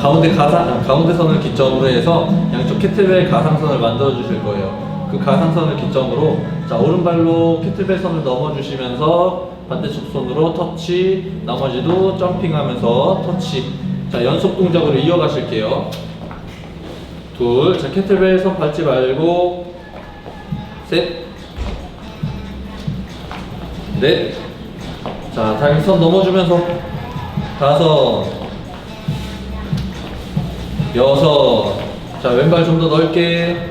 가운데 가상 가운데 선을 기점으로 해서 양쪽 캐틀벨 가상선을 만들어 주실 거예요. 그 가상선을 기점으로 자 오른발로 캐틀벨 선을 넘어 주시면서 반대쪽 손으로 터치, 나머지도 점핑하면서 터치. 자 연속 동작으로 이어가실게요. 둘, 자 캐틀벨 선 밟지 말고 셋, 넷. 자 다리 선 넘어주면서 다섯, 여섯. 자 왼발 좀 더 넓게.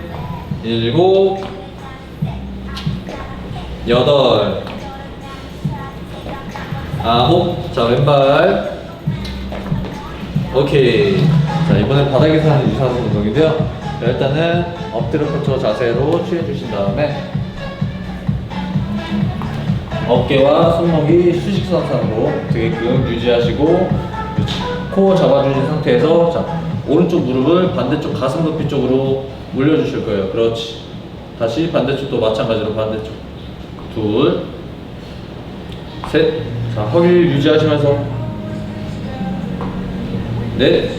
일곱, 여덟, 아홉. 자 왼발. 오케이. 자 이번엔 바닥에서 하는 유산소 운동인데요. 자, 일단은 엎드려 뻗쳐 자세로 취해 주신 다음에 어깨와 손목이 수직선상으로 되게끔 유지하시고 코어 잡아주신 상태에서 자 오른쪽 무릎을 반대쪽 가슴 높이 쪽으로 올려주실 거예요. 그렇지. 다시 반대쪽도 마찬가지로 반대쪽 둘, 셋. 자 허리 유지하시면서 넷.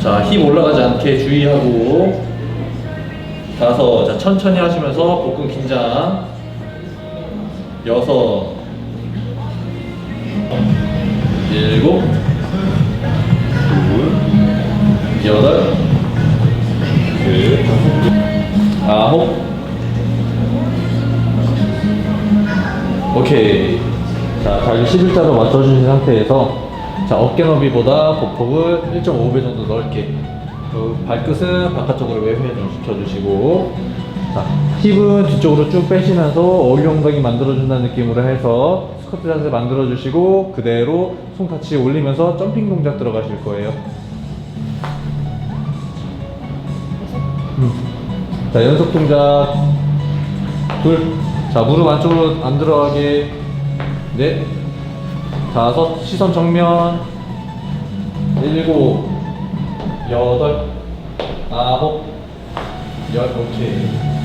자 힘 올라가지 않게 주의하고 다섯. 자 천천히 하시면서 복근 긴장. 여섯, 일곱, 아홉, 오케이. 자, 다리 11자로 맞춰주신 상태에서 자 어깨 너비보다 보폭을 1.5배 정도 넓게 그 발끝은 바깥쪽으로 외회 좀 시켜주시고 자 힙은 뒤쪽으로 쭉 빼시면서 어울리 엉덩이 만들어준다는 느낌으로 해서 스쿼트 자세 만들어주시고 그대로 손 같이 올리면서 점핑 동작 들어가실 거예요 음. 자 연속 동작. 둘자 무릎 안쪽으로 안 들어가게. 넷 다섯. 시선 정면. 일곱. 여덟. 아홉. 열. 오케이